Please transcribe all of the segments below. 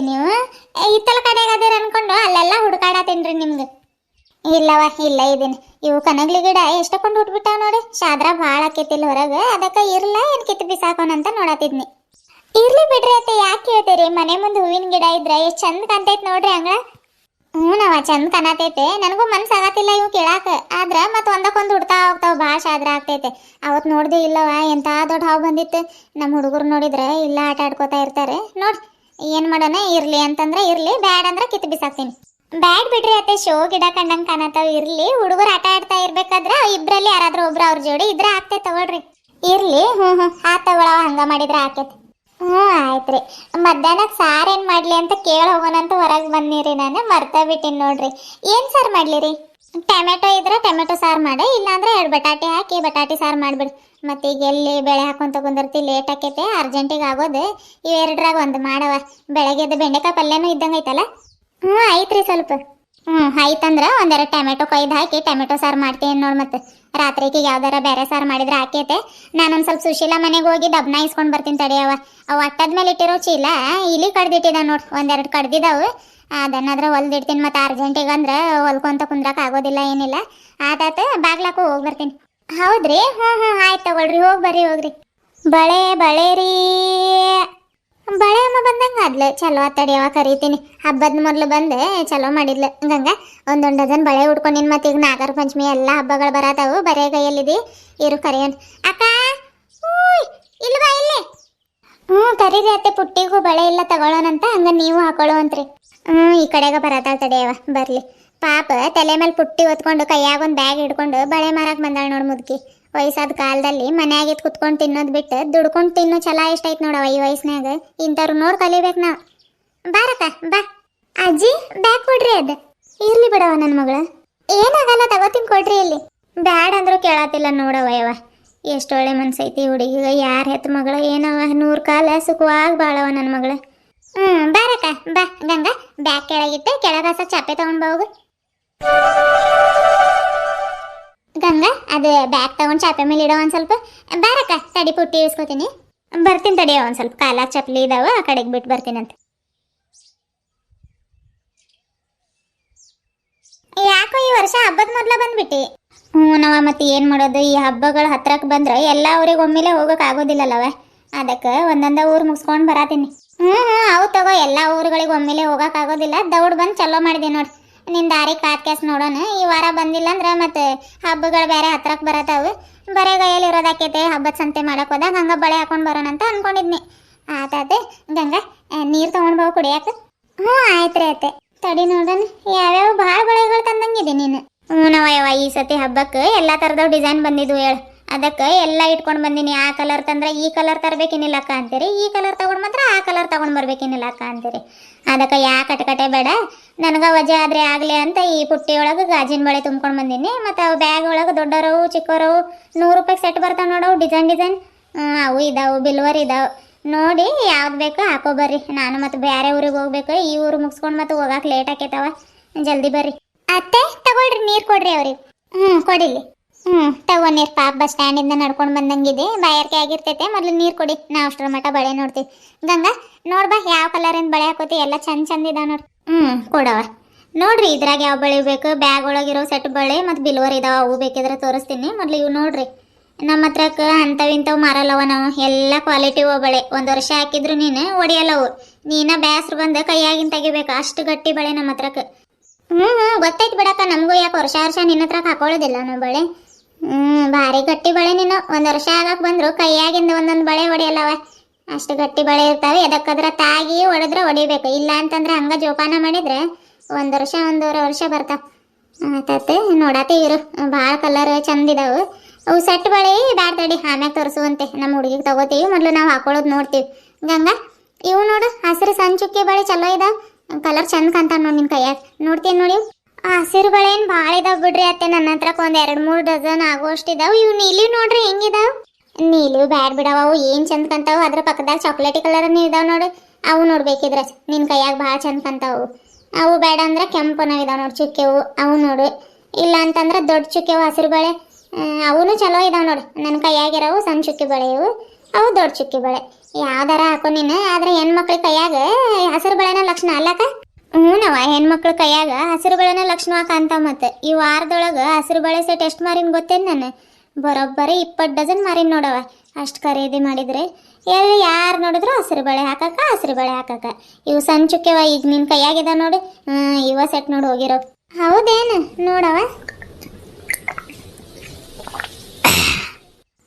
ನೀವು? ಇತ್ತಲ ಕಡೆಗೆ ಅನ್ಕೊಂಡು ಅಲ್ಲೆಲ್ಲ ತಿನ್ರಿ ನಿಮ್ಗೆ. ಇಲ್ಲವ ಇಲ್ಲ ಇದೀನಿ. ಇವು ಕನಗ್ಲಿ ಗಿಡ ಎಷ್ಟಕೊಂಡು ಉಟ್ಬಿಟ್ಟಾವ ನೋಡಿ. ಶಾದ್ರ ಭಾಳ ಆಕೈತಿಲ್ಲ ಹೊರಗೆ. ಅದಕ್ಕೆ ಇರ್ಲ, ಏನ್ ಕಿತ್ತು ಬಿಸಾಕೋಣಂತ ನೋಡತ್ತಿದ್ನಿ. ಇರ್ಲಿ ಬಿಡ್ರಿ ಅತ್ತೆ, ಯಾಕೆ ಕೇಳ್ತೀರಿ? ಮನೆ ಮುಂದೆ ಹೂವಿನ ಗಿಡ ಇದ್ರೆ ಎಷ್ಟು ಚಂದ ಕಾಣ್ತೈತೆ ನೋಡ್ರಿ ಹಂಗ ಹ್ಞೂ ನಾವ ಚಂದ ಕಾಣತೈತೆ. ನನಗೂ ಮನ್ಸ್ ಆಗತ್ತಿಲ್ಲ ಇವು ಕೇಳಾಕ. ಆದ್ರ ಮತ್ತೆ ಒಂದಕ್ಕೊಂದು ಹುಡ್ತಾ ಹೋಗ್ತಾವ, ಭಾಳ ಶಾದ್ರ ಆಗ್ತೈತೆ. ಅವತ್ ನೋಡ್ದೆ ಇಲ್ಲವ ಎಂತ ದೊಡ್ಡ ಹಾವು ಬಂದಿತ್ತು. ನಮ್ಮ ಹುಡುಗರು ನೋಡಿದ್ರೆ ಇಲ್ಲ, ಆಟ ಆಡ್ಕೋತಾ ಇರ್ತಾರೆ. ನೋಡ್ ಏನ್ ಮಾಡೋಣ? ಇರ್ಲಿ ಅಂತಂದ್ರೆ ಇರ್ಲಿ, ಬ್ಯಾಡ್ ಅಂದ್ರೆ ಕಿತ್ತು ಬಿಸಾಕ್ತೀನಿ. ಬ್ಯಾಡ್ ಬಿಡ್ರಿ ಅತ್ತೆ ಶೋ ಗಿಡ ಕಂಡಂಗೆ ಕಾಣತಾವ ಇರ್ಲಿ, ಹುಡುಗರು ಆಟ ಆಡ್ತಾ ಇರ್ಬೇಕಾದ್ರೆ ಇಬ್ರಲ್ಲಿ ಯಾರಾದ್ರೂ ಒಬ್ರು ಅವ್ರ ಜೋಡಿ ಇದ್ರೆ ಆಗ್ತೈತೆ ತಗೊಳ್ರಿ. ಇರ್ಲಿ ಹ್ಞೂ ಹ್ಞೂ ಆ ತಗೊಳವ ಹಂಗ ಮಾಡಿದ್ರೆ ಆಕೈತೆ ಹ್ಞೂ ಆಯ್ತ್ರಿ ಮಧ್ಯಾಹ್ನಕ್ಕೆ ಸಾರ್ ಏನು ಮಾಡಲಿ ಅಂತ ಕೇಳಿ ಹೋಗೋಣಂತ ಹೊರಗೆ ಬಂದಿರಿ ನಾನು, ಮರ್ತಾ ಬಿಟ್ಟಿನಿ ನೋಡ್ರಿ. ಏನು ಸಾರ್ ಮಾಡಲಿ ರೀ? ಟೊಮೆಟೊ ಇದ್ರೆ ಟೊಮೆಟೊ ಸಾರು ಮಾಡಿ, ಇಲ್ಲಾಂದ್ರೆ ಎರಡು ಬಟಾಟೆ ಹಾಕಿ ಬಟಾಟೆ ಸಾರು ಮಾಡಿಬಿಡು. ಮತ್ತೆ ಈಗ ಎಲ್ಲಿ ಬೆಳೆ ಹಾಕೊಂತ ಕುಂದಿರ್ತಿ ಲೇಟ್ ಆಕೈತೆ ಅರ್ಜೆಂಟಿಗೆ ಆಗೋದು ಇವೆರಡ್ರಾಗ ಒಂದು ಮಾಡವ. ಬೆಳಗ್ಗೆದ್ದು ಬೆಂಡೆಕಾಯಿ ಪಲ್ಯನೂ ಇದ್ದಂಗೆ ಐತಲ್ಲ? ಹ್ಞೂ, ಐತ್ರಿ ಸ್ವಲ್ಪ. ಹ್ಞೂ ಆಯ್ತಂದ್ರೆ ಒಂದೆರಡು ಟೊಮೆಟೊ ಕೊಯ್ದು ಹಾಕಿ ಟೊಮೆಟೊ ಸಾರು ಮಾಡ್ತೀನಿ ನೋಡಿ ಮತ್ತೆ. ರಾತ್ರಿಗೆ ಯಾವ್ದಾರ ಬೇರೆ ಸಾರು ಮಾಡಿದ್ರೆ ಹಾಕೈತೆ ನಾನೊಂದು ಸ್ವಲ್ಪ ಸುಶೀಲಾ ಮನೆಗೆ ಹೋಗಿ ಡಬ್ನ ಇಸ್ಕೊಂಡು ಬರ್ತೀನಿ ತಡಿಯವ ಅವು. ಅಟ್ಟದ ಮೇಲೆ ಇಟ್ಟಿರೋ ಚೀಲ ಇಲಿ ಕಡ್ದಿಟ್ಟಿದ ನೋಡಿ, ಒಂದೆರಡು ಕಡ್ದಿದಾವು. ಅದನ್ನಾದ್ರೆ ಹೊಲ್ದಿಡ್ತೀನಿ ಮತ್ತು ಅರ್ಜೆಂಟಿಗೆ ಅಂದ್ರೆ ಹೊಲ್ಕೊಂತ ಕುಂದ್ರಕ್ಕೆ ಆಗೋದಿಲ್ಲ ಏನಿಲ್ಲ. ಆತಾತ ಬಾಗ್ಲಾಕು ಹೋಗಿ ಬರ್ತೀನಿ. ಹೌದ್ರಿ? ಹ್ಞೂ ಹ್ಞೂ ಆಯ್ತು ತಗೊಳ್ರಿ, ಹೋಗಿ ಬರ್ರಿ, ಹೋಗ್ರಿ. ಬಳೆ ಬಳೆ ರೀ ಬಳೆ ಅಮ್ಮ ಬಂದಂಗ ಅದ್ಲು ಚಲೋ ತಡಿಯವ ಕರಿತೀನಿ. ಹಬ್ಬದ ಮೊದಲು ಬಂದೆ ಚಲೋ ಮಾಡಿದ್ಲು. ಗಂಗ, ಒಂದೊಂದು ಡಜನ್ ಬಳೆ ಉಟ್ಕೊಂಡಿನ ಮತ್ತೆ ಈಗ ನಾಗರ ಪಂಚಮಿ ಎಲ್ಲ ಹಬ್ಬಗಳು ಬರತಾವು, ಬರೇ ಕೈಯಲ್ಲಿದೆ, ಇರು ಕರೆಯೋಣ ಅಕ್ಕ ಇಲ್ವಾ ಇಲ್ಲಿ. ಹ್ಞೂ, ಕರೀರಿ ಅತ್ತೆ, ಪುಟ್ಟಿಗೂ ಬಳೆ ಇಲ್ಲ ತಗೊಳ್ಳೋಣಂತ ಹಂಗ ನೀವು ಹಾಕೊಳ್ಳೋ ಅಂತ್ರಿ ಹ್ಞೂ, ಈ ಕಡೆಗೆ ಬರತಾಳ ತಡಿಯವ ಬರ್ಲಿ. ಪಾಪ ತಲೆ ಮೇಲೆ ಪುಟ್ಟಿ ಹೊತ್ಕೊಂಡು ಕೈಯಾಗ ಒಂದು ಬ್ಯಾಗ್ ಹಿಡ್ಕೊಂಡು ಬಳೆ ಮಾರಕ್ ಬಂದಾಳ ನೋಡ್ ಮುದುಕಿ. ವಯಸ್ಸಾದ ಕಾಲದಲ್ಲಿ ಮನ್ಯಾಗಿದ್ ಕುತ್ಕೊಂಡು ತಿನ್ನೋದು ಬಿಟ್ಟು ದುಡ್ಕೊಂಡು ತಿನ್ನೋ ಛಲ ಇಷ್ಟ ಐತೆ ನೋಡವ ಈ ವಯಸ್ಸಿನಾಗ ಇಂಥವ್ರು ನೋಡಿ ಕಲಿಬೇಕು ನಾವು. ಬಾರಕ್ಕ, ಬಾ. ಅಜ್ಜಿ ಬ್ಯಾಗ್ ಕೊಡ್ರಿ ಅದ. ಇರ್ಲಿ ಬಿಡವ ನನ್ನ ಮಗಳು. ಏನಾಗಲ್ಲ ತಗೋತೀನಿ ಕೊಡ್ರಿ ಇಲ್ಲಿ. ಬ್ಯಾಡ್ ಅಂದ್ರೂ ಕೇಳತ್ತಿಲ್ಲ ನೋಡವ ಯವ ಎಷ್ಟು ಒಳ್ಳೆ ಮನ್ಸೈತಿ ಹುಡುಗಿಗ ಯಾರ ಹೆತ್ತ ಮಗಳು ಏನವ ನೂರು ಕಾಲ ಸುಖವಾಗಿ ಬಾಳವ ನನ್ನ ಮಗಳು. ಹ್ಞೂ ಬಾರಕ್ಕ, ಬಾ. ಗಂಗಾ ಬ್ಯಾಗ್ ಕೆಳಗಿಟ್ಟೆ, ಕೆಳಗಾಸ ಚಾಪೆ ತಗೊಂಡ್ ಹೋಗು. ಗಂಗಾ, ಅದು ಬ್ಯಾಗ್ ತಗೊಂಡ್ ಚಾಪೆ ಮೇಲೆ ಇಡೋ ಒಂದ್ ಸ್ವಲ್ಪ. ಬಾರಕ್ಕ, ತಡಿ ಪುಟ್ಟಿ ಇಸ್ಕೋತೀನಿ. ಬರ್ತೀನಿ ತಡಿಯೋ ಒಂದು ಸ್ವಲ್ಪ ಕಾಲಾಗ ಚಪ್ಪಲಿ ಇದಾವ, ಆ ಕಡೆಗೆ ಬಿಟ್ಟು ಬರ್ತೀನಂತ. ಯಾಕೋ ಈ ವರ್ಷ ಹಬ್ಬದ ಮೊದ್ಲ ಬಂದ್ಬಿಟ್ಟಿ. ಹ್ಞೂ ನಾವ ಮತ್ತೆ ಏನ್ ಮಾಡೋದು? ಈ ಹಬ್ಬಗಳ ಹತ್ರಕ್ಕೆ ಬಂದ್ರೆ ಎಲ್ಲ ಊರಿಗೆ ಒಮ್ಮೆಲೆ ಹೋಗಕ್ ಆಗೋದಿಲ್ಲಲ್ಲವ? ಅದಕ್ಕೆ ಒಂದೊಂದ ಊರ್ ಮುಗಿಸ್ಕೊಂಡು ಬರತೀನಿ. ಹ್ಞೂ ಹ್ಞೂ ಅವು ತಗೋ, ಎಲ್ಲ ಊರುಗಳಿಗೆ ಒಮ್ಮೆಲೆ ಹೋಗೋಕ್ಕಾಗೋದಿಲ್ಲ ದೌಡ್ ಬಂದು ಚಲೋ ಮಾಡಿದೆ ನೋಡಿ. ನಿನ್ ದಾರಿ ಕಾತ್ ಕ್ಯಾಸ್ ನೋಡೋಣ. ಈ ವಾರ ಬಂದಿಲ್ಲ ಅಂದ್ರೆ ಮತ್ತೆ ಹಬ್ಬಗಳು ಬೇರೆ ಹತ್ರಕ್ಕೆ ಬರತ್ತವು ಬರೇ ಗೈಯಲ್ಲಿ ಇರೋದಾಕೈತೆ, ಹಬ್ಬದ ಸಂತೆ ಮಾಡಕ್ ಹೋದಾಗ ಹಂಗ ಬಳೆ ಹಾಕೊಂಡು ಬರೋಣ ಅಂತ ಅನ್ಕೊಂಡಿದ್ನಿ. ಆತಾತೆ ಗಂಗಾ ನೀರು ತೊಗೊಂಡು ಬಾವು ಕುಡಿಯಾಕ. ಹ್ಞೂ, ಆಯ್ತು ರೀ ಅತ್ತೆ. ತಡಿ ನೋಡೋಣ. ಯಾವ್ಯಾವ ಭಾಳ ಬಳೆಗಳು ತಂದಂಗಿದೆ ನೀನು. ಹ್ಞೂ ಯಾವ ಈ ಸತಿ ಹಬ್ಬಕ್ಕೆ ಎಲ್ಲ ಥರದ ಡಿಸೈನ್ ಬಂದಿದ್ವು ಹೇಳು. ಅದಕ್ಕೆ ಎಲ್ಲ ಇಟ್ಕೊಂಡು ಬಂದೀನಿ. ಆ ಕಲರ್ ತಂದ್ರೆ ಈ ಕಲರ್ ತರಬೇಕೇನಿಲ್ಲ ಅಕ್ಕ ಅಂತೀರಿ. ಈ ಕಲರ್ ತೊಗೊಂಡು ಮಾತ್ರ ಆ ಕಲರ್ ತಗೊಂಡ್ ಬರ್ಬೇಕೇನಿಲ್ಲ ಅಕ್ಕ ಅಂತೀರಿ. ಅದಕ್ಕೆ ಯಾ ಕಟಕಟೆ ಬೇಡ. ನನಗೆ ವಜೆ ಆದ್ರೆ ಆಗಲಿ ಅಂತ ಈ ಪುಟ್ಟಿ ಒಳಗೆ ಗಾಜಿನ ಬಳೆ ತುಂಬ್ಕೊಂಡು ಬಂದೀನಿ. ಮತ್ತು ಅವು ಬ್ಯಾಗ್ ಒಳಗೆ ದೊಡ್ಡರವು ಚಿಕ್ಕರವು ನೂರು ರೂಪಾಯಿ ಸೆಟ್ ಬರ್ತಾವೆ ನೋಡವು ಡಿಸೈನ್ ಡಿಸೈನ್ ಅವು ಇದಾವು ಬಿಲ್ವರ್ ಇದಾವೆ. ನೋಡಿ ಯಾವ್ದು ಬೇಕೋ ಹಾಕೋ ಬರ್ರಿ. ನಾನು ಮತ್ತೆ ಬೇರೆ ಊರಿಗೆ ಹೋಗ್ಬೇಕು. ಈ ಊರು ಮುಗಿಸ್ಕೊಂಡು ಮತ್ತೆ ಹೋಗಕ್ಕೆ ಲೇಟ್ ಆಕೈತವ. ಜಲ್ದಿ ಬರ್ರಿ. ಅತ್ತೆ ತಗೊಳ್ರಿ ನೀರು ಕೊಡ್ರಿ ಅವ್ರಿಗೆ. ಹ್ಞೂ ಕೊಡಿಲಿ ಹ್ಞೂ ತಗೋ ನೀರು ಪಾಪ ಬಸ್ ಸ್ಟ್ಯಾಂಡಿಂದ ನಡ್ಕೊಂಡು ಬಂದಂಗಿದೆ. ಬಾಯಾರಿಕೆ ಆಗಿರ್ತೈತೆ. ಮೊದಲು ನೀರು ಕೊಡಿ. ನಾವು ಅಷ್ಟರ ಮಟ್ಟ ಬಳೆ ನೋಡ್ತೀವಿ. ಗಂಗಾ ನೋಡ್ಬಾ ಯಾವ ಕಲರಿಂದ ಬಳೆ ಹಾಕೋತಿ. ಎಲ್ಲ ಚಂದ ಚಂದ ಇದಾವ ನೋಡಿ. ಹ್ಞೂ ಕೊಡವ. ನೋಡ್ರಿ, ಇದ್ರಾಗ ಯಾವ ಬಳೆ ಬೇಕು? ಬ್ಯಾಗ್ ಒಳಗಿರೋ ಸೆಟ್ ಬಳೆ ಮತ್ತು ಬಿಲ್ವರ್ ಇದಾವೆ. ಅವು ಬೇಕಿದ್ರೆ ತೋರಿಸ್ತೀನಿ. ಮೊದಲು ಇವು ನೋಡ್ರಿ. ನಮ್ಮ ಹತ್ರಕ್ಕೆ ಅಂಥವು ಇಂಥವು ಮಾರಲ್ಲವ ನಾವು. ಎಲ್ಲ ಕ್ವಾಲಿಟಿ ಬಳೆ. ಒಂದು ವರ್ಷ ಹಾಕಿದ್ರು ನೀನು ಒಡಿಯಲ್ಲವು. ನೀನ ಬ್ಯಾಸ್ರು ಬಂದು ಕೈಯಾಗಿನ ತೆಗಿಬೇಕು. ಅಷ್ಟು ಗಟ್ಟಿ ಬಳೆ ನಮ್ಮ ಹತ್ರಕ್ಕೆ ಹ್ಞೂ ಹ್ಞೂ ಗೊತ್ತಾಯ್ತು ಬಿಡಕ್ಕ. ನಮಗೂ ಯಾಕೆ ವರ್ಷ ವರ್ಷ ನಿನ್ನ ಹತ್ರ ಹಾಕೊಳ್ಳೋದಿಲ್ಲ ನಾವು ಬಳೆ. ಹ್ಞೂ ಭಾರಿ ಗಟ್ಟಿ ಬಳೆ ನೀನು. ಒಂದ್ ವರ್ಷ ಆಗಕ್ಕೆ ಬಂದ್ರು ಕೈಯಾಗಿಂದ ಒಂದೊಂದು ಬಳೆ ಹೊಡೆಯಲ್ಲವ? ಅಷ್ಟು ಗಟ್ಟಿ ಬಳೆ ಇರ್ತಾವೆ, ಎದಕ್ಕದ್ರ ತಾಗಿ ಹೊಡೆದ್ರೆ ಹೊಡಿಬೇಕು. ಇಲ್ಲ ಅಂತಂದ್ರೆ ಹಂಗ ಜೋಪಾನ ಮಾಡಿದ್ರೆ ಒಂದ್ ವರ್ಷ, ಒಂದೂವರೆ ವರ್ಷ ಬರ್ತಾವ. ನೋಡತ್ತೆ ಇರು. ಭಾಳ ಕಲರ್ ಚಂದ ಇದಾವು. ಅವು ಸೆಟ್ ಬಳೆ ಬ್ಯಾಡ್ ತಡಿ, ಆಮ್ಯಾಗ ತೋರಿಸುವಂತೆ. ನಮ್ಮ ಹುಡುಗಿಗೆ ತಗೋತೀವಿ, ಮೊದಲು ನಾವು ಹಾಕೊಳ್ಳೋದು ನೋಡ್ತೀವಿ. ಗಂಗಾ, ಇವು ನೋಡು, ಹಸಿರು ಸಣ್ಣ ಚುಕ್ಕಿ ಬಳೆ ಚಲೋ ಇದಾವ. ಕಲರ್ ಚಂದ ಕಾಣ್ತಾವ ನೋಡಿ ನಿನ್ನ ಕೈಯಾಗ. ನೋಡ್ತೀನಿ ನೋಡಿ ಆ ಹಸಿರು ಬಳೆ ಏನು ಭಾಳ ಇದಾವ ಬಿಡ್ರಿ ಅತ್ತೆ. ನನ್ನ ಹತ್ರಕ್ಕೆ ಒಂದು ಎರಡು ಮೂರು ಡಜನ್ ಆಗೋಷ್ಟು ಇದಾವ್. ಇವು ನೀಲಿ ನೋಡ್ರಿ ಹೆಂಗಿದಾವ ನೀಲಿ ಬ್ಯಾಡ್ ಬಿಡವ ಅವು. ಏನು ಚಂದ ಕಾಣ್ತಾವ ಅದ್ರ ಪಕ್ಕದಾಗ ಚಾಕ್ಲೇಟಿ ಕಲರ್ ಇದಾವ ನೋಡು. ಅವು ನೋಡ್ಬೇಕಿದ್ರ. ನಿನ್ ಕೈಯಾಗ ಭಾಳ ಚಂದ ಕಂತಾವು ಅವು. ಬೇಡ ಅಂದ್ರೆ ಕೆಂಪನ ಇದಾವ ನೋಡಿ ಚುಕ್ಕೆವು ಅವು. ನೋಡು. ಇಲ್ಲ ಅಂತಂದ್ರೆ ದೊಡ್ಡ ಚುಕ್ಕೆವು ಹಸಿರು ಬಳೆ ಅವನು ಚಲೋ ಇದಾವ ನೋಡು. ನನ್ನ ಕೈಯಾಗಿರವು ಸಣ್ಣ ಚುಕ್ಕಿ ಬಳೆ ಇವು. ಅವು ದೊಡ್ಡ ಚುಕ್ಕಿ ಬಳೆ ಯಾವ್ದಾರ ಹಾಕೋ ನೀನು. ಆದ್ರೆ ಹೆಣ್ಮಕ್ಳ ಕೈಯಾಗ ಹಸಿರು ಬಳೆನ ಲಕ್ಷಣ ಅಲ್ಲಕ ಹ್ಞೂನವ ಹೆಣ್ಮಕ್ಳ ಕೈಯಾಗ ಹಸಿರು ಬಳೆನ ಲಕ್ಷಣ ಕಾಂತ ಮತ್ತೆ. ಈ ವಾರದೊಳಗೆ ಹಸಿರು ಬಳೆ ಸೆಟ್ ಎಷ್ಟು ಮಾರಿನ ಗೊತ್ತೇನು ನಾನು? ಬರೋಬ್ಬರಿ ಇಪ್ಪತ್ತು ಡಜನ್ ಮಾರಿನ ನೋಡವ ಅಷ್ಟು ಖರೀದಿ ಮಾಡಿದ್ರೆ ಎಲ್ಲಿ ಯಾರು ನೋಡಿದ್ರು ಹಸಿರು ಬಳೆ ಹಾಕಕ್ಕ, ಹಸಿರು ಬಳೆ ಹಾಕಕ್ಕ. ಇವು ಸಣ್ಣ ಚುಕ್ಕೆವ ಈಗ ನಿನ್ನ ಕೈಯಾಗಿದ ನೋಡು. ಇವ ಸೆಟ್ ನೋಡಿ ಹೋಗಿರೋ. ಹೌದೇನು ನೋಡವ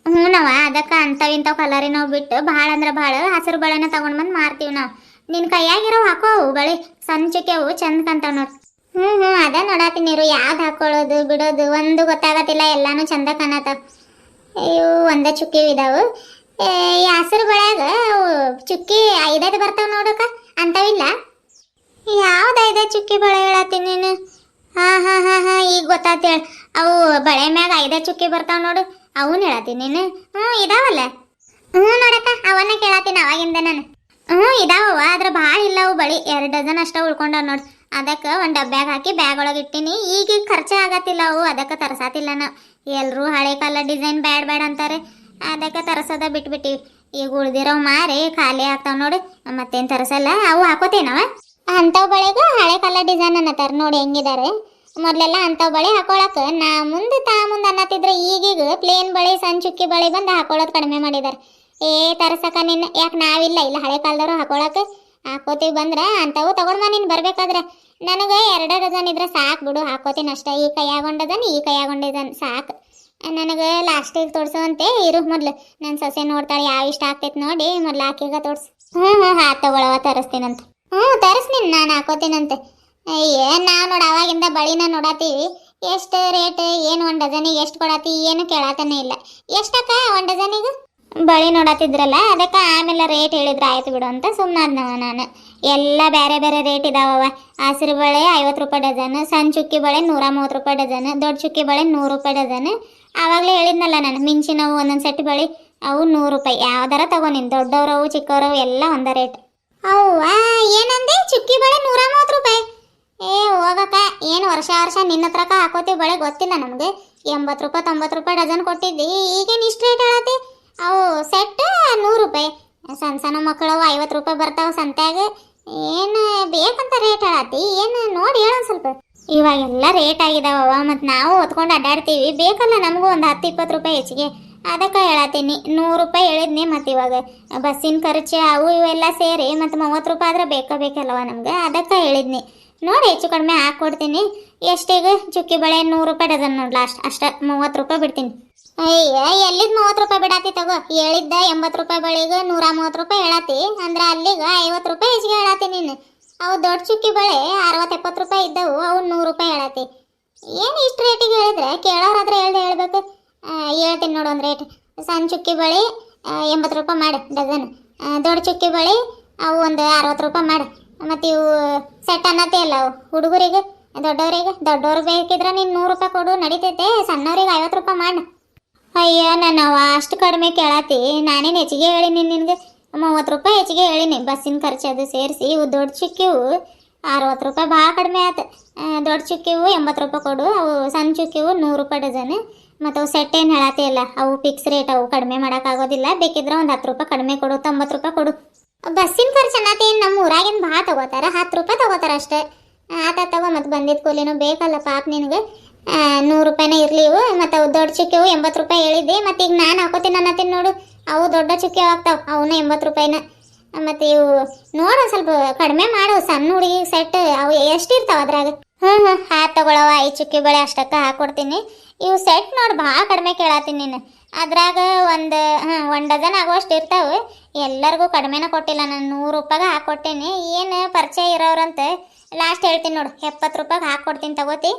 ಹ್ಞೂನವ ಅದಕ್ಕೆ ಅಂಥವು ಇಂಥವು ಕಲರಿನವು ಬಿಟ್ಟು ಭಾಳ ಅಂದ್ರೆ ಭಾಳ ಹಸಿರು ಬಳೆನ ತಗೊಂಡ್ ಬಂದು ಮಾರ್ತೀವಿ ನಾವು. ನಿನ್ನ ಕೈಯಾಗಿರೋ ಹಾಕೋ ಅವು ಬಳೆ. ಸಣ್ಣ ಚುಕ್ಕೆವು ಚಂದ ಕಾಣ್ತಾವ ನೋಡ್. ಹ್ಞೂ ಹ್ಞೂ ಅದ ನೋಡತ್ತೀನಿ ಇರು ಯಾವ್ದು ಹಾಕೊಳ್ಳೋದು, ಬಿಡೋದು, ಒಂದು ಗೊತ್ತಾಗತ್ತಿಲ್ಲ, ಎಲ್ಲಾನು ಚಂದ ಕಾಣತ್ತಾವ ಇವು ಒಂದ ಚುಕ್ಕಿ ಇದಾವು. ಈ ಹಸಿರು ಬೆಳೆಯಾಗ ಅವು ಚುಕ್ಕಿ ಐದೈದು ಬರ್ತಾವ ನೋಡಕ್ಕ, ಅಂತವಿಲ್ಲ? ಯಾವ್ದು ಐದೈದು ಚುಕ್ಕಿ ಬಳೆ ಹೇಳತ್ತೀನಿ ನೀನು? ಹಾ ಹಾ ಹಾ ಹಾ, ಈಗ ಗೊತ್ತಾತ ಅವು ಬಳೆ ಮ್ಯಾಗ ಐದೈದು ಚುಕ್ಕಿ ಬರ್ತಾವ ನೋಡು, ಅವನ್ ಹೇಳತ್ತೀನಿ ನೀನು? ಹ್ಞೂ ಇದಾವಲ್ಲ? ಹ್ಞೂ ನೋಡಕ್ಕ, ಅವನ್ನ ಕೇಳತ್ತೀನಿ ಅವಾಗಿಂದ ನಾನು. ಹ್ಞೂ ಇದಾವವ ಆದ್ರೆ ಭಾಳ ಇಲ್ಲ ಅವು ಬಳಿ. ಎರಡು ಡಜನ್ ಅಷ್ಟ ಉಳ್ಕೊಂಡವ್ ನೋಡಿ. ಅದಕ್ಕೆ ಒಂದು ಡಬ್ಬ್ಯಾಗ ಹಾಕಿ ಬ್ಯಾಗ್ ಒಳಗೆ ಇಟ್ಟಿನಿ. ಈಗ ಖರ್ಚೆ ಆಗತ್ತಿಲ್ಲ ಅವು. ಅದಕ್ಕೆ ತರ್ಸಾತಿಲ್ಲ ನಾವು ಎಲ್ಲರೂ ಹಳೆ ಕಾಲ ಡಿಸೈನ್ ಬ್ಯಾಡ್ ಬ್ಯಾಡ್ ಅಂತಾರೆ. ಅದಕ್ಕೆ ತರಸೋದ ಬಿಟ್ಬಿಟ್ಟಿವಿ ಈಗ ಉಳ್ದಿರೋವು ಮಾರಿ, ಖಾಲಿ ಆಗ್ತಾವ ನೋಡಿ. ಮತ್ತೇನು ತರಸಲ್ಲ? ಅವು ಹಾಕೋತೇನವ? ಅಂಥವು ಬಳಿಗೆ ಹಳೆ ಕಾಲ ಡಿಸೈನ್ ಅನ್ನತ್ತಾರ ನೋಡಿ ಹೆಂಗಿದ್ದಾರೆ ಮೊದಲೆಲ್ಲ ಅಂಥವು ಬಳೆ ಹಾಕೊಳಕ್ಕೆ ನಾ ಮುಂದೆ ತಾ ಮುಂದೆ ಅನ್ನತ್ತಿದ್ರೆ ಈಗೀಗ ಪ್ಲೇನ್ ಬಳೆ, ಸಣ್ಣ ಚುಕ್ಕಿ ಬಳೆ ಬಂದು ಹಾಕೊಳ್ಳೋದು ಕಡಿಮೆ ಮಾಡಿದ್ದಾರೆ ಏ, ತರ್ಸಕ ನಿನ್ನ, ಯಾಕೆ ನಾವಿಲ್ಲ? ಇಲ್ಲ, ಹಳೆ ಕಾಲದವ್ರು ಹಾಕೊಳಕ್ಕೆ ಹಾಕೋತೀವಿ ಬಂದ್ರೆ ಅಂಥವು ತಗೊಂಡ್ ನೀನು ಬರ್ಬೇಕಾದ್ರೆ. ನನಗೆ ಎರಡು ಡಜನ್ ಇದ್ರೆ ಸಾಕು ಬಿಡು, ಹಾಕೋತೀನಿ ಅಷ್ಟೇ. ಈ ಕೈಯಾಗೊಂಡದನ್ ಈ ಕೈಯಾಗೊಂಡಿದನ್ ಸಾಕು. ನನಗೆ ಲಾಸ್ಟಿಗೆ ಅಂತ ಇರು ಮೊದ್ಲು. ನನ್ನ ಸೊಸೆ ನೋಡ್ತಾಳೆ, ಯಾವ ಇಷ್ಟ ಆಗ್ತೈತೆ ನೋಡಿ, ಮೊದ್ಲು ಆಕಿಗ ತೋರ್ಸು. ಹ್ಞೂ ಹ್ಞೂ ಹಾ ತಗೊಳವ ತರಿಸ್ತೀನಂತೆ. ಹ್ಞೂ ತರಿಸ್ತೀನಿ, ನೀನು ಹಾಕೋತೀನಂತೆ. ಏನು ನಾವು ನೋಡಿ, ಅವಾಗಿಂದ ಬಳಿನ ನೋಡತ್ತೀವಿ ಎಷ್ಟು ರೇಟ್, ಏನು ಒಂದು ಡಜನಿಗೆ ಎಷ್ಟು ಕೊಡತ್ತಿ ಏನು ಕೇಳತ್ತಾನೆ ಇಲ್ಲ. ಎಷ್ಟಕ್ಕ, ಒಂದು ಡಜನಿಗೆ? ಬಳಿ ನೋಡತ್ತಿದ್ರಲ್ಲ, ಅದಕ್ಕೆ ಆಮೇಲೆ ರೇಟ್ ಹೇಳಿದ್ರೆ ಆಯ್ತು ಬಿಡು ಅಂತ ಸುಮ್ಮನಾದ್ನವ ನಾನು. ಎಲ್ಲ ಬೇರೆ ಬೇರೆ ರೇಟ್ ಇದಾವವ ಹಸಿರು ಬಳೆ ಐವತ್ತು ರೂಪಾಯಿ ಡಜನ್ ಸಣ್ಣ ಚುಕ್ಕಿ ಬಳೆ ನೂರ ಮೂವತ್ತು ರೂಪಾಯಿ ಡಜನ್, ದೊಡ್ಡ ಚುಕ್ಕಿ ಬಳೆ ನೂರು ರೂಪಾಯಿ ಡಜನ್. ಆವಾಗಲೇ ಹೇಳಿದ್ನಲ್ಲ ನಾನು, ಮಿಂಚಿನವು ಒಂದೊಂದು ಸೆಟ್ ಬಳಿ, ಅವು ನೂರು ರೂಪಾಯಿ. ಯಾವ್ದಾರ ತಗೋ ನೀನು ದೊಡ್ಡವ್ರವು ಚಿಕ್ಕವ್ರವು ಎಲ್ಲ ಒಂದ ರೇಟ್ ಅವ್ವ, ಏನಂದೆ? ಚುಕ್ಕಿ ಬಳೆ ನೂರ ಮೂವತ್ತು ರೂಪಾಯಿ. ಏ, ಹೋಗಕ್ಕ, ಏನು ವರ್ಷ ವರ್ಷ ನಿನ್ನ ಹತ್ರಕ ಹಾಕೋತೀವಿ ಬಳೆ ಗೊತ್ತಿಲ್ಲ ನಮಗೆ ಎಂಬತ್ತು ರೂಪಾಯಿ ತೊಂಬತ್ತು ರೂಪಾಯಿ ಡಜನ್ ಕೊಟ್ಟಿದ್ದಿ, ಈಗೇನು ಇಷ್ಟು ರೇಟ್ ಹೇಳತ್ತಿ? ಅವು ಸೆಟ್ ನೂರು ರೂಪಾಯಿ. ಸಣ್ಣ ಸಣ್ಣ ಮಕ್ಕಳವು ಐವತ್ತು ರೂಪಾಯಿ ಬರ್ತಾವ ಸಂತ್ಯಾಗ. ಏನು ಬೇಕಂತ ರೇಟ್ ಹೇಳತ್ತಿ? ಏನು ನೋಡಿ ಹೇಳೋ ಸ್ವಲ್ಪ. ಇವಾಗೆಲ್ಲ ರೇಟ್ ಆಗಿದಾವ ಮತ್ತು ನಾವು ಹೊತ್ಕೊಂಡು ಅಡ್ಡಾಡ್ತೀವಿ. ಬೇಕಲ್ಲ ನಮಗೂ ಒಂದು ಹತ್ತು ಇಪ್ಪತ್ತು ರೂಪಾಯಿ ಹೆಚ್ಚಿಗೆ. ಅದಕ್ಕೆ ಹೇಳತ್ತೀನಿ, ನೂರು ರೂಪಾಯಿ ಹೇಳಿದ್ನಿ ಮತ್ತು ಇವಾಗ. ಬಸ್ಸಿನ ಖರ್ಚು ಅವು ಇವೆಲ್ಲ ಸೇರಿ ಮತ್ತು ಮೂವತ್ತು ರೂಪಾಯಿ ಆದ್ರೆ ಬೇಕೇ ಬೇಕಲ್ಲವ ನಮ್ಗೆ? ಅದಕ್ಕೆ ಹೇಳಿದ್ನಿ. ನೋಡಿ ಹೆಚ್ಚು ಕಡಿಮೆ ಹಾಕ್ಕೊಡ್ತೀನಿ. ಎಷ್ಟೀಗ? ಚುಕ್ಕಿ ಬಳೆ ನೂರು ರೂಪಾಯಿ ಡಜನ್ ನೋಡಿ ಲಾಸ್ಟ್ ಅಷ್ಟೇ ಮೂವತ್ತು ರೂಪಾಯಿ ಬಿಡ್ತೀನಿ. ಅಯ್ಯ, ಎಲ್ಲಿದ್ ಮೂವತ್ತು ರೂಪಾಯಿ ಬಿಡಾತಿ ತಗೋ? ಹೇಳಿದ್ದ ಎಂಬತ್ತು ರೂಪಾಯಿ ಬಳಿಗೆ ನೂರ ಮೂವತ್ತು ರೂಪಾಯಿ ಹೇಳತಿ. ಅಂದ್ರೆ ಅಲ್ಲಿಗೆ ಐವತ್ತು ರೂಪಾಯಿ ಹೆಚ್ಚಿಗೆ ಹೇಳತಿ ನೀನು. ಅವು ದೊಡ್ಡ ಚುಕ್ಕಿ ಬಳೆ ಅರವತ್ತು ಎಪ್ಪತ್ತು ರೂಪಾಯಿ ಇದ್ದವು, ಅವು ನೂರು ರೂಪಾಯಿ ಹೇಳತಿ. ಏನು ಇಷ್ಟು ರೇಟಿಗೆ ಹೇಳಿದ್ರೆ? ಕೇಳೋರಾದ್ರೆ ಹೇಳ್ದೆ ಹೇಳ್ಬೇಕು. ಹೇಳ್ತೀನಿ ನೋಡು ಒಂದು ರೇಟ್ ಸಣ್ಣ ಚುಕ್ಕಿ ಬಳೆ ಎಂಬತ್ತು ರೂಪಾಯಿ ಮಾಡಿ, ಡಜನ್. ದೊಡ್ಡ ಚುಕ್ಕಿ ಬಳೆ, ಅವು ಒಂದು ಅರವತ್ತು ರೂಪಾಯಿ ಮಾಡಿ. ಮತ್ತು ಇವು ಸೆಟ್ ಅನ್ನತ್ತೆ ಅಲ್ಲ ಅವು, ಹುಡುಗರಿಗೆ ದೊಡ್ಡವರಿಗೆ ದೊಡ್ಡವ್ರಿಗೆ ಬೇಕಿದ್ರೆ ನೀನು ನೂರು ರೂಪಾಯಿ ಕೊಡು, ನಡೀತೈತೆ. ಸಣ್ಣವ್ರಿಗೆ ಐವತ್ತು ರೂಪಾಯಿ ಮಾಡು. ಅಯ್ಯ, ನಾನು ಅಷ್ಟು ಕಡಿಮೆ ಕೇಳತ್ತಿ ನಾನೇನು ಹೆಚ್ಚಿಗೆ ಹೇಳಿನಿ ನಿನಗೆ? ಮೂವತ್ತು ರೂಪಾಯಿ ಹೆಚ್ಚಿಗೆ ಹೇಳಿನಿ. ಬಸ್ಸಿನ ಖರ್ಚು ಅದು ಸೇರಿಸಿ, ಇವು ದೊಡ್ಡ ಚುಕ್ಕಿವು. ಅರವತ್ತು ರೂಪಾಯಿ ಭಾಳ ಕಡಿಮೆ ಆಯ್ತು ದೊಡ್ಡ ಚುಕ್ಕಿವು, ಎಂಬತ್ತು ರೂಪಾಯಿ ಕೊಡು. ಅವು ಸಣ್ಣ ಚುಕ್ಕಿವು, ನೂರು ರೂಪಾಯಿ ಡಜನ್. ಮತ್ತು ಅವು ಸೆಟ್ ಏನು ಹೇಳತ್ತೆ ಇಲ್ಲ ಅವು ಫಿಕ್ಸ್ ರೇಟ್ ಅವು ಕಡಿಮೆ ಮಾಡೋಕ್ಕಾಗೋದಿಲ್ಲ ಬೇಕಿದ್ರೆ ಒಂದು ಹತ್ತು ರೂಪಾಯಿ ಕಡಿಮೆ ಕೊಡು, ತೊಂಬತ್ತು ರೂಪಾಯಿ ಕೊಡು. ಬಸ್ಸಿನ ಖರ್ಚು ಅನ್ನತಿ ನಮ್ಮ ಊರಾಗಿನ ಭಾಳ ತೊಗೋತಾರೆ. ಹತ್ತು ರೂಪಾಯಿ ತಗೋತಾರ ಅಷ್ಟೇ. ಆತ ತಗೋ ಮತ್ತು ಬಂದಿದ್ದ ಕೂಲಿನೂ ಬೇಕಲ್ಲ ಪಾಪ ನಿನಗೆ. ನೂರು ರೂಪಾಯಿನ ಇರಲಿ ಇವು, ಮತ್ತು ಅವು ದೊಡ್ಡ ಚುಕ್ಕಿವು ಎಂಬತ್ತು ರೂಪಾಯಿ ಹೇಳಿದ್ದೆ, ಮತ್ತು ಈಗ ನಾನು ಹಾಕೋತೀನಿ ಅನ್ನತ್ತೀನಿ ನೋಡು, ಅವು ದೊಡ್ಡ ಚುಕ್ಕಿ ಆಗ್ತಾವೆ ಅವನ್ನ ಎಂಬತ್ತು ರೂಪಾಯಿನ. ಮತ್ತು ಇವು, ನೋಡು ಸ್ವಲ್ಪ ಕಡಿಮೆ ಮಾಡು, ಸಣ್ಣ ಹುಡುಗಿ ಸೆಟ್ ಅವು ಎಷ್ಟು ಇರ್ತಾವೆ ಅದ್ರಾಗ? ಹ್ಞೂ ಹ್ಞೂ ಹಾ ತಗೊಳವ ಐದು ಚುಕ್ಕಿ ಬಳೆ ಅಷ್ಟಕ್ಕೆ ಹಾಕ್ಕೊಡ್ತೀನಿ ಇವು ಸೆಟ್ ನೋಡಿ ಭಾಳ ಕಡಿಮೆ ಕೇಳತ್ತೀನಿ ನೀನು. ಅದ್ರಾಗ ಒಂದು ಹಾಂ ಒನ್ ಡಜನ್ ಆಗುವಷ್ಟು ಇರ್ತಾವೆ. ಎಲ್ಲರಿಗೂ ಕಡಿಮೆನ ಕೊಟ್ಟಿಲ್ಲ, ನಾನು ನೂರು ರೂಪಾಯಿಗೆ ಹಾಕ್ಕೊಟ್ಟೇನಿ ಏನು ಪರಿಚಯ ಇರೋರಂತೆ ಲಾಸ್ಟ್ ಹೇಳ್ತೀನಿ ನೋಡು, ಎಪ್ಪತ್ತು ರೂಪಾಯಿಗೆ ಹಾಕ್ಕೊಡ್ತೀನಿ ತಗೋತಿ.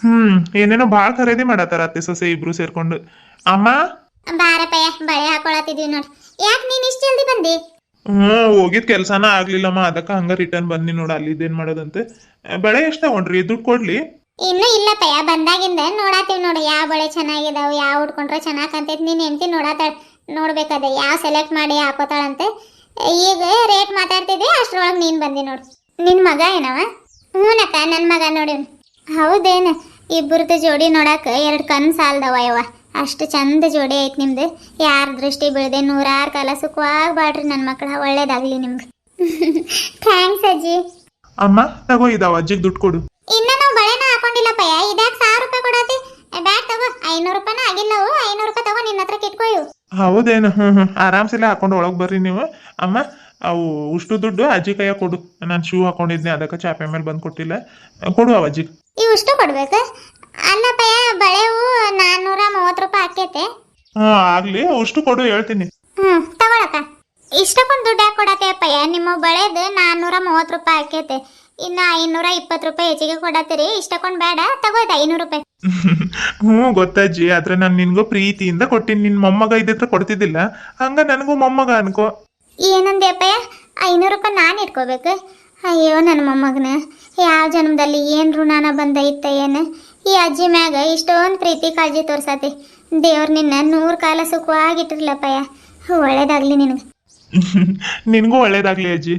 ಹ್ಮ್ ಏನೇನೋ ಭಾಳ ಖರೀದಿ ಮಾಡತ್ತಾರ ಅತ್ತೆ ಸೊಸೆ ಇಬ್ರು ಸೇರ್ಕೊಂಡು. ಅಮ್ಮ? ಬಾರಪ್ಪಯ್ಯ ಬಳೆ ಹಾಕೊಳತಿದ್ವಿ ನೋಡಿ. ಯಾಕೆ ನೀನು ಇಷ್ಟ ಜಲ್ದಿ ಬಂದಿ? ಹ್ಮ್ ಹೋಗಿದ್ ಕೆಲ್ಸಾನ ಆಗ್ಲಿಲ್ಲಮ್ಮ ಅದಕ್ಕ ಹಂಗ ರಿಟರ್ನ್ ಬಂದಿ ನೋಡ ಅಲ್ಲಿದ್ದೇನ್ ಮಾಡೋದಂತೆ. ಬಳೆ ಬೆಳೆ ಎಷ್ಟ್ ತಗೊಂಡ್ರಿ? ದುಡ್ಡು ಕೊಡ್ಲಿ? ಇಲ್ಲಪ್ಪ ಇಲ್ಲಪ್ಪಯ್ಯ ಬಂದಾಗಿಂದ ನೋಡಾತೀವಿ ನೋಡು ಯಾವ ಬಳೆ ಚೆನ್ನಾಗಿದಾವ ಯಾವ ಉಟ್ಕೊಂಡ್ರೆ ಚೆನ್ನಾಗಿ ಕಾಣ್ತೈತಿ ನೀನ್ ಹೆಂಡತಿ ನೋಡಾತಾಳ ನೋಡ್ಬೇಕದ ಯಾವ ಸೆಲೆಕ್ಟ್ ಮಾಡಿ ಹಾಕೋತಾಳಂತೆ. ಈಗ ರೇಟ್ ಮಾತಾಡ್ತಿದ್ದೆ ಅಷ್ಟ್ರೊಳಗೆ ನೀನು ಬಂದಿ ನೋಡು. ನಿನ್ ಮಗ ಏನವ? ಹ್ಞೂನಕ್ಕ ನನ್ನ ಮಗ ನೋಡಿ ಹೌದೇನು? ಇಬ್ಬರದ್ದು ಜೋಡಿ ನೋಡಕ್ಕೆ ಎರಡು ಕಣ್ಣು ಸಾಲದವ ಯವ್ವ. ಅಷ್ಟು ಚಂದ ಜೋಡಿ ಐತಿ ನಿಮ್ದು. ಯಾರ ದೃಷ್ಟಿ ಬೀಳದೆ ನೂರಾರು ಕಾಲ ಸುಖವಾಗಿ ನನ್ನ ಮಕ್ಕಳ ಒಳ್ಳೇದಾಗ್ಲಿ ನಿಮ್ಗೆ. ಥ್ಯಾಂಕ್ಸ್ ಅಜ್ಜಿ. ಅಮ್ಮ ತಗೋ ಇದಾವ ಅಜ್ಜಿಗೆ ದುಡ್ಡು ಕೊಡು. ಇನ್ನ ನಾವು ಬಳೆನ ಹಾಕೊಂಡಿಲ್ಲಪ್ಪಯ್ಯ ಇದ್ಯಾಕೆ ಸಾವಿರ ರೂಪಾಯಿ ಕೊಡತಿ? ಬ್ಯಾಗ್ ತಗೋ. ಐನೂರು ರೂಪಾಯಿನ ಆಗಿಲ್ಲವು ಐನೂರು ರೂಪಾಯಿ ತಗೋ ನಿನ್ನ ಹತ್ರ ಕಿಟ್ಕೋ ಇವು ಹೌದೇನು? ಹ್ಞೂ ಹ್ಞೂ ಆರಾಮ್ಸಿಲ್ಲ ಹಾಕೊಂಡು ಒಳಗೆ ಬರ್ರಿ ನೀವು. ಅಮ್ಮ ಅವು ಉಷ್ಟು ದುಡ್ಡು ಅಜ್ಜಿ ಕೈಯ ಕೊಡು. ನಾನು ಶೂ ಹಾಕೊಂಡಿದ್ದೆ ಅದಕ್ಕೆ ಚಾಪೆ ಮೇಲೆ ಬಂದು ಕೊಟ್ಟಿಲ್ಲ. ಕೊಡು ಅವ ಅಜ್ಜಿಗೆ ಇವಿಷ್ಟು ಕೊಡ್ಬೇಕು? ಅಲ್ಲಪ್ಪಯ್ಯ ಬಳೆವು ನಾನ್ನೂರ ಮೂವತ್ತು ರೂಪಾಯಿ ಆಕೈತೆ. ಹಾ ಆಗ್ಲಿ ಅಷ್ಟು ಕೊಡು ಹೇಳ್ತೀನಿ. ಹ್ಮ್ ತಗೊಳಕ ಇಷ್ಟಕ್ಕೊಂದು ದುಡ್ಡು ಯಾಕೆ ಕೊಡತ್ತೇಪ್ಪಯ್ಯ ನಿಮ್ಮ ಬಳೆದು ನಾನ್ನೂರ ಮೂವತ್ತು ರೂಪಾಯಿ ಆಕೈತೆ. ಇನ್ನ ಐನೂರ ಇಪ್ಪತ್ತು ರೂಪಾಯಿ ಹೆಚ್ಚಿಗೆ ಕೊಡತ್ತೀರಿ. ಇಷ್ಟಕ್ಕೊಂದು ಬೇಡ ತಗೋಯ್ತು ಐನೂರು ರೂಪಾಯಿ. ಹ್ಞೂ ಗೊತ್ತಜ್ಜಿ ಆದ್ರೆ ನಾನು ನಿನ್ಗೂ ಪ್ರೀತಿಯಿಂದ ಕೊಟ್ಟಿನಿ. ನಿನ್ ಮೊಮ್ಮಗ ಇದ್ದಿದ್ರೆ ಕೊಡ್ತಿದ್ದಿಲ್ಲ. ಹಂಗ ನನಗೂ ಮೊಮ್ಮಗ ಅನ್ಕೋ. ಏನಂದೆ ಅಪ್ಪಯ್ಯ? ಐನೂರು ರೂಪಾಯಿ ನಾನು ಇಟ್ಕೋಬೇಕು. ಅಯ್ಯೋ, ನನ್ನ ಮೊಮ್ಮಗನ. ಯಾವ ಜನ್ಮದಲ್ಲಿ ಏನು ಋಣಾನ ಬಂದೈತ ಏನು ಈ ಅಜ್ಜಿ ಮ್ಯಾಗ ಇಷ್ಟೊಂದು ಪ್ರೀತಿ ಕಾಳಜಿ ತೋರ್ಸತಿ. ದೇವ್ರು ನಿನ್ನ ನೂರು ಕಾಲ ಸುಖವಾಗಿಟ್ಟಿರ್ಲಪ್ಪಯ್ಯ. ಒಳ್ಳೇದಾಗ್ಲಿ ನಿನಗೆ. ನಿನಗೂ ಒಳ್ಳೇದಾಗ್ಲಿ ಅಜ್ಜಿ.